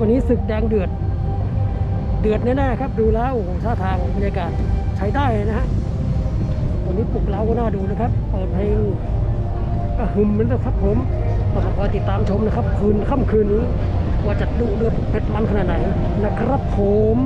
วันนี้ศึกแดงเดือด เดือดแน่ๆครับ ดูแล้วโอ้โหท่าทางบรรยากาศใช้ได้เลยนะฮะวันนี้ปลุกเราก็น่าดูนะครับ เปิดเพลงก็หึมเหมือนกันครับผมเราก็คอยติดตามชมนะครับ คืนค่ำคืนนี้ว่าจะดุเดือดเผ็ดมันขนาดไหนนะครับผม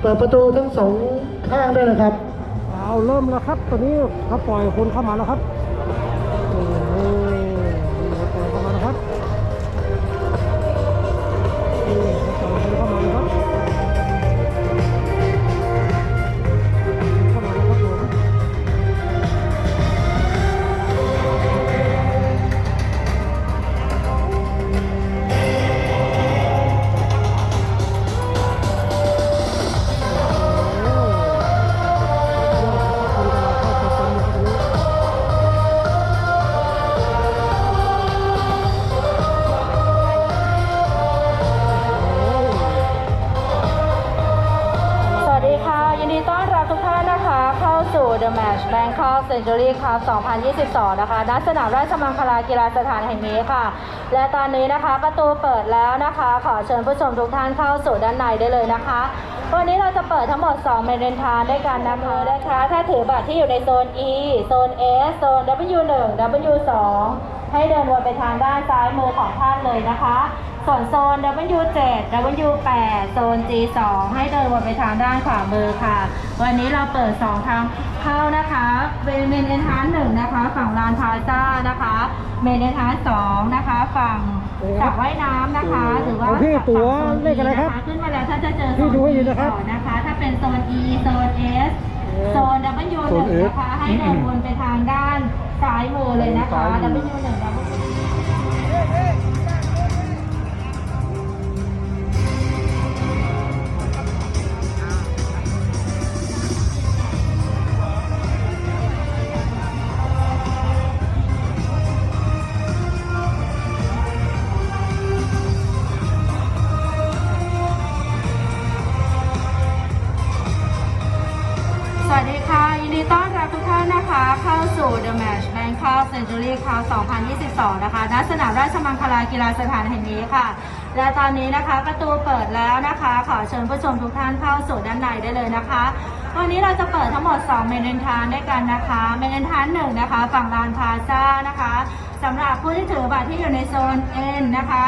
เปิดประตูทั้งสองข้างได้นะครับ เอาเริ่มแล้วครับ ตอนนี้เขาปล่อยคนเข้ามาแล้วครับ สู่ The Match Bangkok Century Cup 2022 นะคะณสนามราชมังคลากีฬาสถานแห่งนี้ค่ะ และตอนนี้นะคะประตูเปิดแล้วนะคะ ขอเชิญผู้ชมทุกท่านเข้าสู่ด้านในได้เลยนะคะ วันนี้เราจะเปิดทั้งหมด 2 เมนเนทานด้วยกันนะคะนะคะ ถ้าถือบัตรที่อยู่ในโซน E โซน S โซน W1 W2 ให้เดินวนไปทางด้านซ้ายมือของท่านเลยนะคะ ส่วนโซน W7 W8 โซน G2 ให้เดินวนไปทางด้านขวามือค่ะ วันนี้เราเปิด 2 ทางเข้านะคะเป็นเมนเอนทานหนึ่งนะคะ ฝั่งลานพาซ่านะคะเมนเอนทานสองนะคะ ฝั่งสระว่ายน้ำนะคะ หรือว่าเอาพี่ตั๋วเลขอะไรครับนขึ้นมาแล้วถ้าจะเจอโซพี่นดูให้ดีนะครับก่อนนะคะ ถ้าเป็นโซน E โซน S โซน W โซน1 S นะคะให้เดินวนไปทางด้านซ้ายมือเลยนะคะซ้ายมื W อ1 W สู่ The Match Bangkok Century Cup 2022 นะคะณสนามราชมังคลากีฬาสถานแห่งนี้ค่ะ และตอนนี้นะคะประตูเปิดแล้วนะคะ ขอเชิญผู้ชมทุกท่านเข้าสู่ด้านในได้เลยนะคะวันนี้เราจะเปิดทั้งหมด 2 เมนเดนทานด้วยกันนะคะ เมนเดนทานหนึ่งนะคะ ฝั่งลานพาซ่านะคะ สำหรับผู้ที่ถือบัตรที่อยู่ในโซน N นะคะ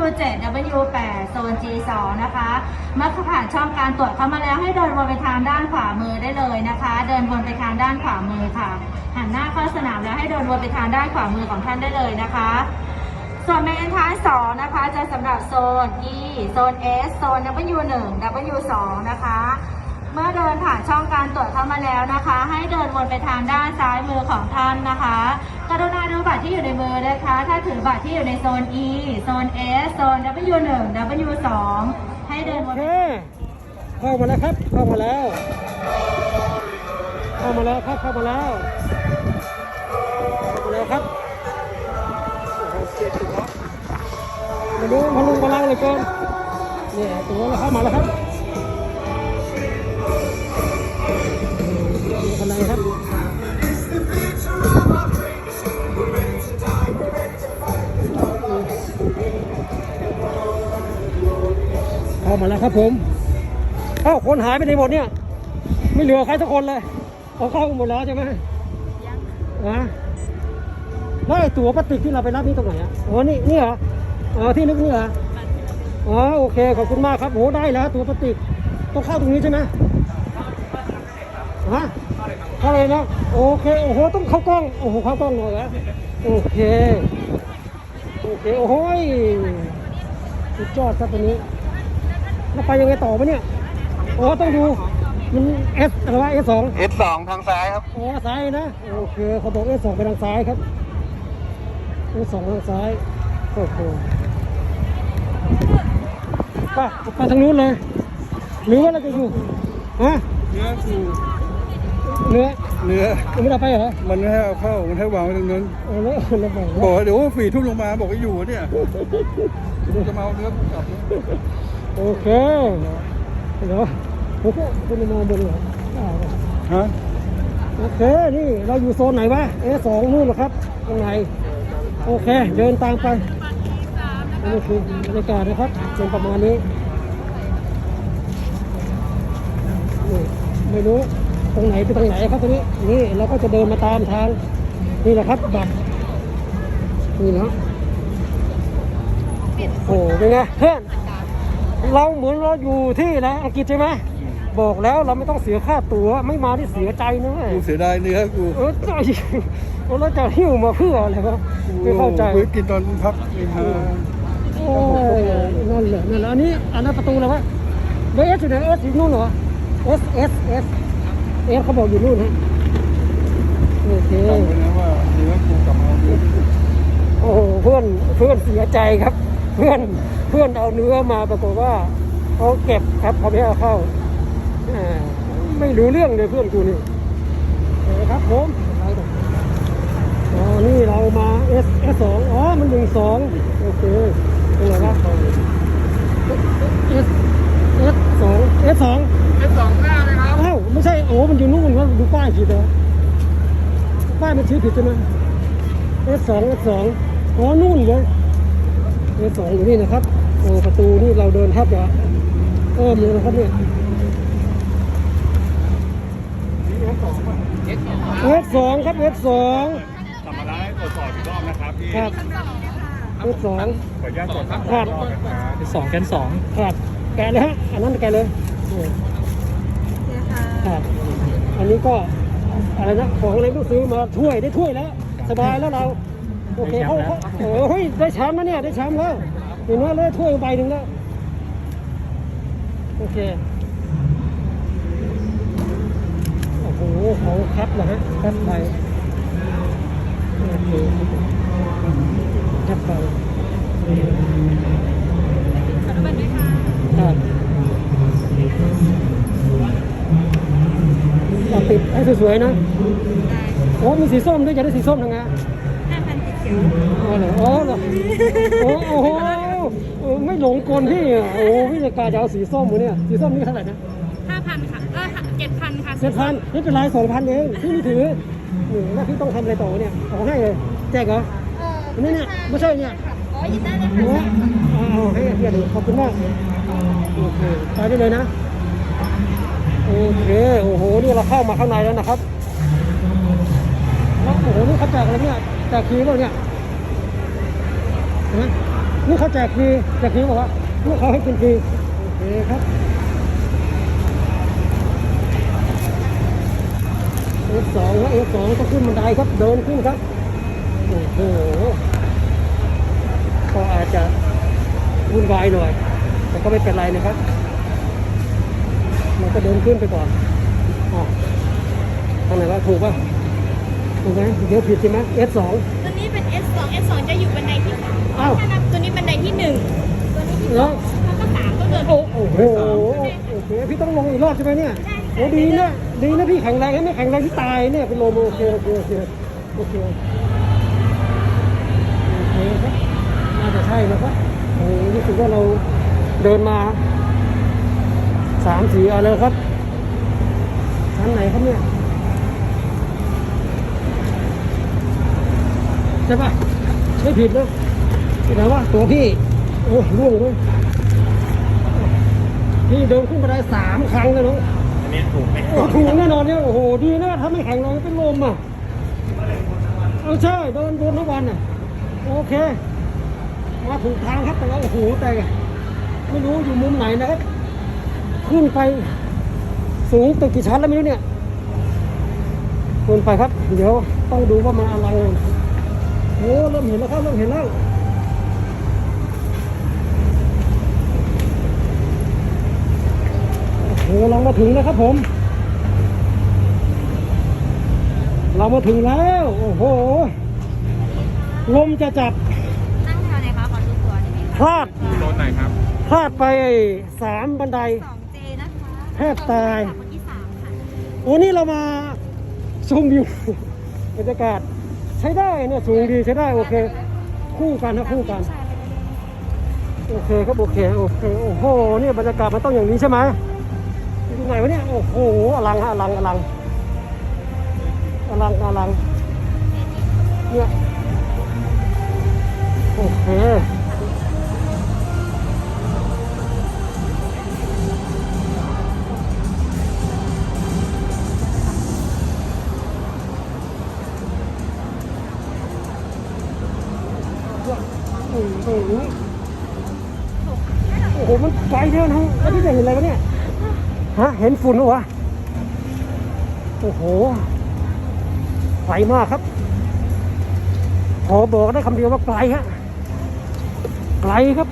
W7 W8 โซน G2 นะคะ เมื่อผ่านช่องการตรวจเข้ามาแล้วให้เดินวนไปทางด้านขวามือได้เลยนะคะ เดินวนไปทางด้านขวามือค่ะ หันหน้าเข้าสนามแล้วให้เดินวนไปทางด้านขวามือของท่านได้เลยนะคะ ส่วนเมนท้าย2นะคะ จะสำหรับโซน E โซน S โซน W1 W2 นะคะเมื่อเดินผ่านช่องการตรวจเข้ามาแล้วนะคะ ให้เดินวนไปทางด้านซ้ายมือของท่านนะคะ กรุณาดูบัตรที่อยู่ในมือนะคะ ถ้าถือบัตรที่อยู่ในโซน E โซน S โซน W1 W2 ให้เดินวโอนเคไปเข้ามาแล้วครับ เข้ามาแล้ว เข้ามาแล้วครับ เข้ามาแล้ว เข้ามาแล้วครับโอ้โหเจ็บตัวมาดูพลุงพลังเหลยเกินเนี่ยตัวเราเข้ามาแล้วครับ เข้ามาแล้วครับผม เอ้าคนหายไปไหนหมดเนี่ย ไม่เหลือใครสักคนเลย เอาเข้ากันหมดแล้วใช่ไหมนะแล้วไอ้ตั๋วพลาสติกที่เราไปรับนี่ตรงไหนอะอ๋อนี่นี่เหรออ๋อที่นึกนี่เหรออ๋อโอเคขอบคุณมากครับโหได้แล้วตั๋วพลาสติกต้องเข้าตรงนี้ใช่ไหมฮะเข้าเลยนะโอเคโอ้โหต้องเข้ากล้องโอ้โหเข้ากล้องหน่อยนะโอเคโอเคโอ้โหยสุดยอดครับตัวนี้ แล้วไปยังไงต่อปะเนี่ยอ๋อต้องดูมันเอสอะไรวะเอสสอง F2 ทางซ้ายครับ อ๋อซ้ายนะโอเคเขาบอกเอสสองไปทางซ้ายครับเอสสองทางซ้ายโอ้โหไปไปทางนู้นเลยหรือว่าเราจะอยู่ฮะเนื้อคือเนื้อเนื้อยังไม่ได้ไปเหรอมันไม่ให้เอาเข้ามันให้วางไว้ตรงนั้นเออแล้วแล้วบอกบอกว่าว่าเดี๋ยวว่าฝีทุ่มลงมาบอกว่าอยู่เนี่ยจะมาเอาเนื้อกลับนะ โอเคเดี๋ยวผมก็คุณมองบนเหรอได้ปะฮะโอเค นี่เราอยู่โซนไหนวะเอสองนู่นเหรอครับตรงไหน โอเค เดินตามไปนี่คือบรรยากาศนะครับเป็นประมาณนี้นี่ไม่รู้ตรงไหนไปตรงไหนครับตรงนี้นี่เราก็จะเดินมาตามทาง นี่แหละครับบัตรนี่นะโอ้โหเป็นไงเพื่อน เราเหมือนเราอยู่ที่นะอังกฤษใช่ไหมบอกแล้วเราไม่ต้องเสียค่าตั๋วไม่มาที่เสียใจนะเว้ยกูเสียดายเนื้อกูเออใจเราจะหิ้วมาเพื่ออะไรวะไม่เข้าใจกูกินตอนพักริมหาดโอ้นั่นแหละนั่นแหละอันนี้อันนั้นประตูอะไรวะเบสอยู่ไหนเอสอยู่นู่นเหรอเอสเอสเอสเอสเขาบอกอยู่นู่นฮะโอเคจำไว้นะว่าเนื้อกูกลับมาเอาเนื้อโอ้โหเพื่อนเพื่อนเสียใจครับ เพื่อน เพื่อนเอาเนื้อมาปรากฏว่าเขาเก็บครับเขาไม่เอาเข้าอ่าไม่รู้เรื่องเลยเพื่อนกูนี่โอเคครับผมไปก่อนอ๋อนี่เรามา S S สองอ๋อมันหนึ่งสองโอเคเป็นไงครับ S S สอง S สองเป็นสองหน้าเลยครับอ้าวไม่ใช่โอ้มันอยู่นู่นครับดูป้ายผิดเหรอป้ายมันชี้ผิดใช่ไหม S สอง S สองอ๋อนู่นเลย S สองอยู่นี่นะครับ โอ้ประตูนี่เราเดินแทบจะเอิ่มเลยนะครับเนี่ย S สองครับ S สองกลับมาได้ตรวจสอบอีกรอบนะครับพี่ครับ S สองขออนุญาตตรวจสอบครับอีกรอบนะครับสองแกนสองครับแกะเลยฮะอันนั้นแกะเลยนี่ครับอันนี้ก็อะไรนะของอะไรก็ซื้อมาถ้วยได้ถ้วยแล้ว สบายแล้วเรา โอเคเขาเขาโอ้โหได้แชมป์แล้วเนี่ยได้แชมป์แล้ว เห็นว่าได้ถ้วยใบหนึ่งแล้ว โอเค โอ้โหของคัดนะฮะคัดไปโอเคคัดไปครับเอาปิดให้สวยๆนะโอ้มีสีส้มด้วยจะได้สีส้มทำไงอ๋อเหรออ๋อเหรอโอ้โอ้โหเออ ไม่หลงกลพี่อะโอ้พี่จะกล้าจะเอาสีส้มมือเนี่ยสีส้มนี่เท่าไหร่นะห้าพันค่ะเออเจ็ดพันค่ะเจ็ดพันนี่เป็นไรสองพันเองพี่ไม่ถือนี่แล้วพี่ต้องทำอะไรต่อเนี่ยเอาให้เลยแจกเหรอเอออันนี้เนี่ยไม่ใช่เนี่ยอ๋อหยิบได้เลยโอ้ค่ะเอาเอาให้เพียรขอบคุณมากโอเคไปได้เลยนะโอเคโอ้โหนี่เราเข้ามาข้างในแล้วนะครับแล้วโอ้โหนี่เขาแจกอะไรเนี่ยแจกฟรีเปล่าเนี่ยนะ นี่เขาแจกฟรีแจกฟรีบอกว่าลูกเขาให้กินฟรีโอเคครับเอฟสองแล้วเอฟสองก็ขึ้นบันไดครับเดินขึ้นครับโอ้โหก็อาจจะวุ่นวายหน่อย แต่ก็ไม่เป็นไรนะครับเราก็เดินขึ้นไปก่อนอ๋อทางไหนวะถูกป่ะถูกไหมเดี๋ยวผิดใช่ไหมเอสองตัวนี้เป็น S2 S2 จะอยู่บันไดที่สาม อ้าว ถ้านับตัวนี้บันไดที่หนึ่งตัวนี้ที่สแล้อวงแล้วก็สามก็เกิดโอ้โอ้โหโอเคพี่ต้องลงอีกรอบใช่ไหมเนี่ยโอ้ดีนะดีนะพี่แข็งแรงนะไม่แข็งแรงที่ตายเนี่ยเป็นลมโอเคโอเคโอเคโอเคโอเคครับน่าจะใช่นะครับโอ้รู้สึกว่าเราเดินมาสามสี่อันแล้วครับชั้นไหนครับเนี่ยใช่ปะไม่ผิดนะ ที่ไหนว่าตัวพี่ โอ้ร่วงเลยพี่เดินขึ้นมาได้สามครั้งเลยเนาะอันนี้ถูกไหมโอ้ถูกแน่นอนเนี่ยโอ้โหดีนะถ้าไม่แข็งแรงเป็นลมอะเออใช่เดินบนทุกวันอะโอเคมาถูกทางครับแต่ว่าโอ้โหแต่ไม่รู้อยู่มุมไหนนะครับขึ้นไปสูงตึกกี่ชั้นแล้วไม่รู้เนี่ยขึ้นไปครับ เดี๋ยวต้องดูว่ามันอะไรโอ้เริ่มเห็นแล้วครับเริ่มเห็นแล้ว โอ้โหเรามาถึงแล้วครับผม เรามาถึงแล้ว โอ้โห ลมจะจับนั่งทานไหนคะขอดูตัวได้ไหมพลาดโซนไหนครับ พลาดไปสามบันได สองเจนะคะแทบตาย คนที่สามค่ะโอ้นี่เรามาชมวิว บรรยากาศใช้ได้เนี่ยสูงดีใช้ได้โอเค คู่กันนะคู่กัน โอเคครับโอเคโอเคโอ้โหเนี่ยบรรยากาศมันต้องอย่างนี้ใช่ไหม ยู่ไหนวะเนี่ย โอ้โห อลังฮะอลังอลังอลังอลังเนี่ยโอเคโอ้โห มันไกลเยอะนะฮะแล้วที่จะเห็นอะไรวะเนี่ย ฮะ เห็นฝุ่นเหรอวะ โอ้โหไกลมากครับขอบอกได้คำเดียวว่าไกลฮะ ไกลครับ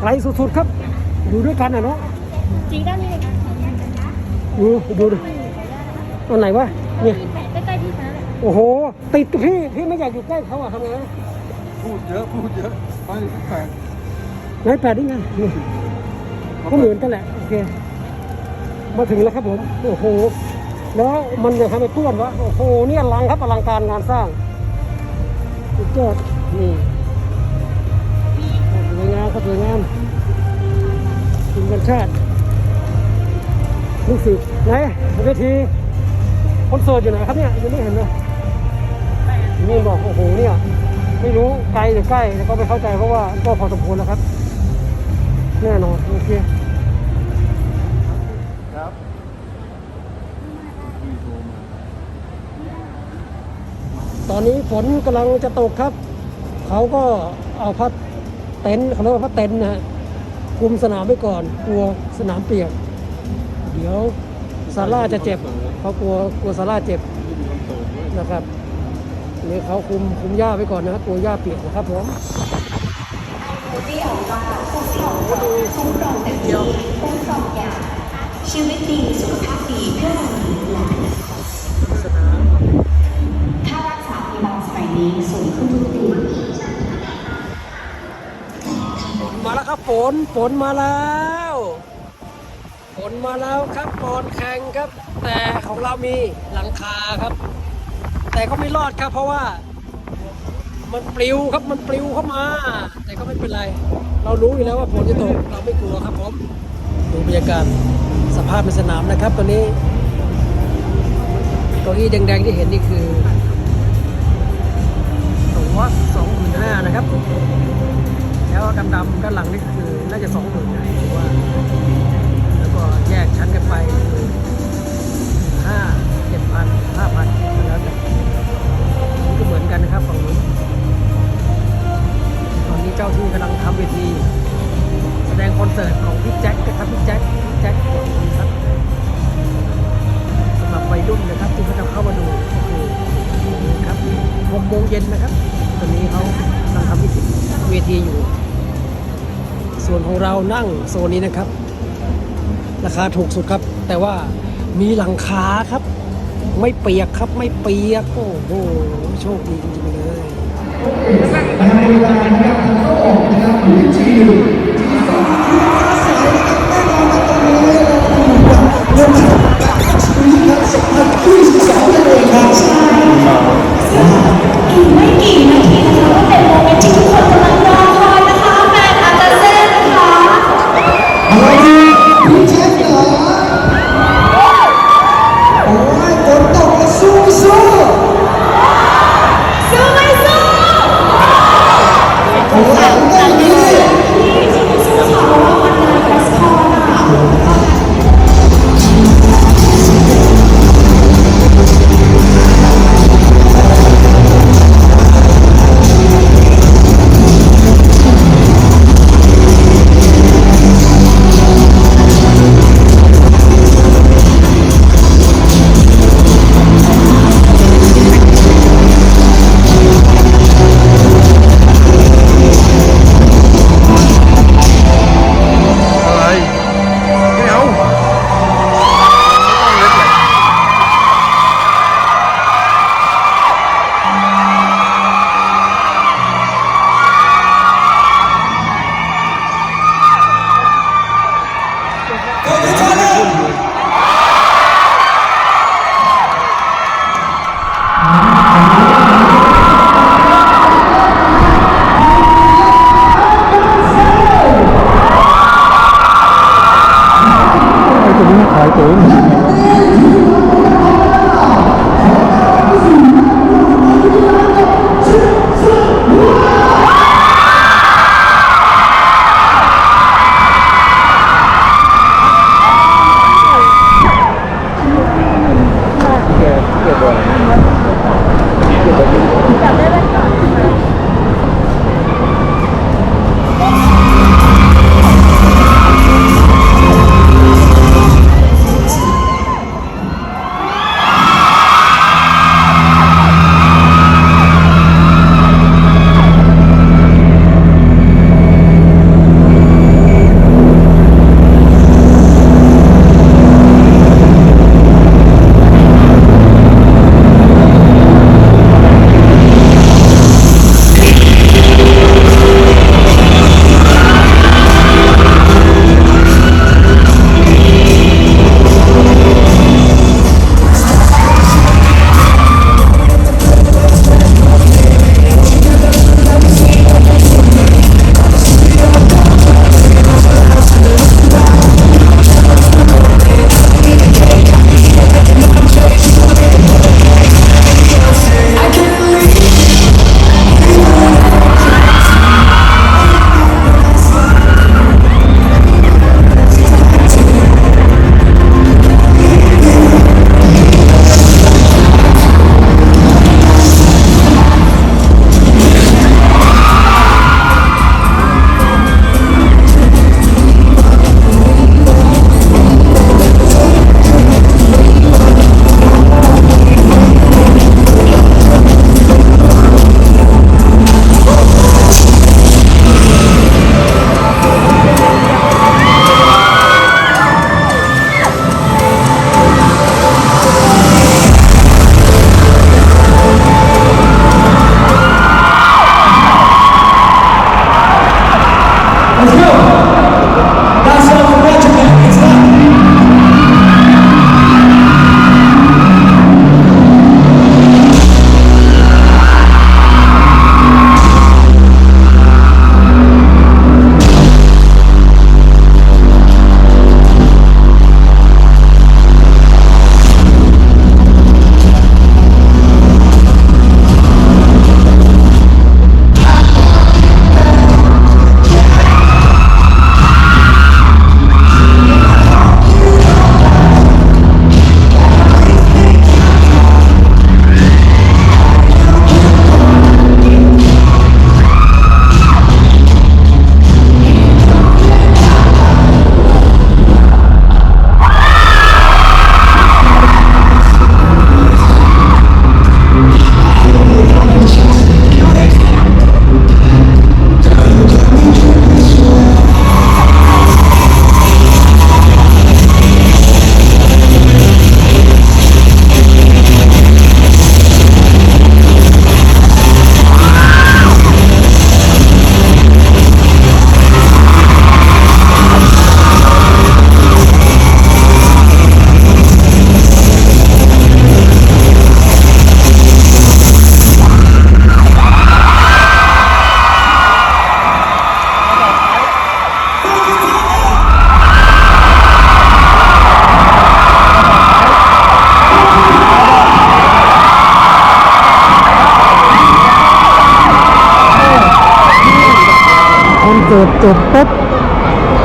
ไกลสุดๆครับ อยู่ด้วยกันอะเนาะจริงด้านนี้เลยนะดูดูดูตัวไหนวะ เนี่ยใกล้ๆที่นั้นเลยโอ้โห ติดกับพี่ พี่ไม่อยากอยู่ใกล้เขาอะทำไงพูดเยอะ พูดเยอะไปแปลกนายแปดได้ไงนี่ก็เหมือนกันแหละ โอเค มาถึงแล้วครับผม โอ้โห แล้วมันยังทำให้ต้วนวะ โอ้โห เนี่อลังครับอลังการงานสร้างสุดยอดนี่สวยงามครับสวยงามกินกันชาติรู้สึกไหนเวทีคอนเสิร์ตอยู่ไหนครับเนี่ยยังไม่เห็นเลยนี่บอกโอ้โหเนี่ยไม่รู้ไกลหรือใกล้แล้วก็ไม่เข้าใจเพราะว่าก็พอสมควรแล้วครับ แน่นอนโอเค ครับพี่โทรมา ต อนนี้ฝนกำลังจะตกครับ เขาก็เอาพัดเต็นท์เขาเรียกว่าพัดเต็นท์นะฮะคุมสนามไว้ก่อน กลัวสนามเปียก เดี๋ยวซาร่าจะเจ็บ เขากลัวกลัวซาร่าเจ็บนะครับนี่เขาคุมคุมหญ้าไว้ก่อนนะครับกลัวหญ้าเปียกนะครับผมเดี๋ยวชีวิตดีสุขภาพดีเพื่อเราเองและสน นี้สูงขึ้นทุกปีฝนมาแล้วครับฝนฝนมาแล้วฝนมาแล้วครับก่อนแข่งครับ แต่ของเรามีหลังคาครับ แต่ก็ไม่รอดครับ เพราะว่า มันปลิวครับมันปลิวเข้ามา แต่ก็ไม่เป็นไร เรารู้อยู่แล้วว่าฝนจะตกเราไม่กลัวครับผมดูบรรยากาศสภาพในสนามนะครับตอนนี้เก้าอี้แดงๆที่เห็นนี่คือ ดำด้านหลังนี่คือน่าจะสองหมื่น นั่งโซนนี้นะครับ ราคาถูกสุดครับ แต่ว่ามีหลังคาครับ ไม่เปียกครับไม่เปียกโอ้โหโชคดีจริงๆเลยอีกไม่กี่นาทีนะคะก็เป็นโมเมนต์ที่ทุกคนกำลังรอ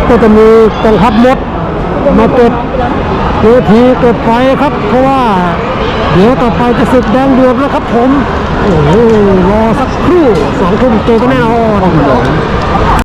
ก็จะมีกองทัพมดมาเก็บเวทีเก็บไฟครับ เพราะว่าเดี๋ยวต่อไปจะสึกแดงเดือดแล้วครับผมโอ้โหรอสักครู่สองทุ่มเจอกันแน่นอน